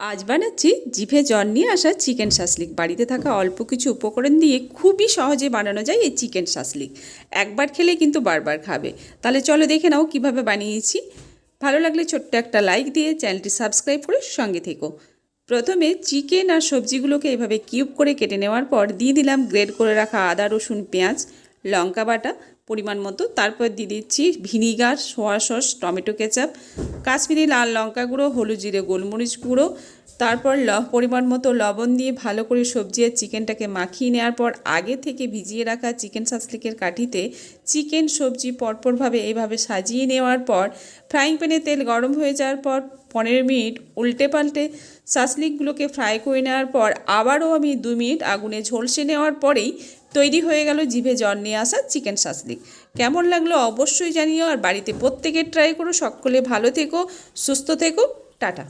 আজ বানাচ্ছি জিভে জল নিয়ে আসা চিকেন শাসলিক। বাড়িতে থাকা অল্প কিছু উপকরণ দিয়ে খুবই সহজে বানানো যায় এই চিকেন শাসলিক। একবার খেলে কিন্তু বারবার খাবে। তাহলে চলো দেখে নাও কীভাবে বানিয়েছি। ভালো লাগলে ছোট্ট একটা লাইক দিয়ে চ্যানেলটি সাবস্ক্রাইব করে সঙ্গে থেকো। প্রথমে চিকেন আর সবজিগুলোকে এভাবে কিউব করে কেটে নেওয়ার পর দিয়ে দিলাম গ্রেড করে রাখা আদা, রসুন, পেঁয়াজ, লঙ্কা বাটা পরিমাণ মতো। তারপর দিয়ে দিচ্ছি vinegar, soya sauce, tomato ketchup, Kashmiri লাল লঙ্কা গুঁড়ো, হলুদ জিরে, গোলমরিচ গুঁড়ো। তারপর ল, পরিমাণ মতো লবণ দিয়ে ভালো করে সবজি আর চিকেনটাকে মাখিয়ে নেওয়ার পর আগে থেকে ভিজিয়ে রাখা চিকেন শাসলিকের কাঠিতে চিকেন সবজি পরপরভাবে এভাবে সাজিয়ে নেওয়ার পর ফ্রাইং প্যানে তেল গরম হয়ে যাওয়ার পর পনেরো মিনিট উল্টে পাল্টে শাসলিকগুলোকে ফ্রাই করে নেওয়ার পর আবারও আমি দু মিনিট আগুনে ঝলসে নেওয়ার পরেই তৈরি হয়ে গেল জিভে জল নিয়ে আসা চিকেন শাসলিক কেমন লাগল অবশ্যই জানিও আর বাড়িতে প্রত্যেকের ট্রাই করো। সকলে ভালো থেকো, সুস্থ থেকো। টাটা।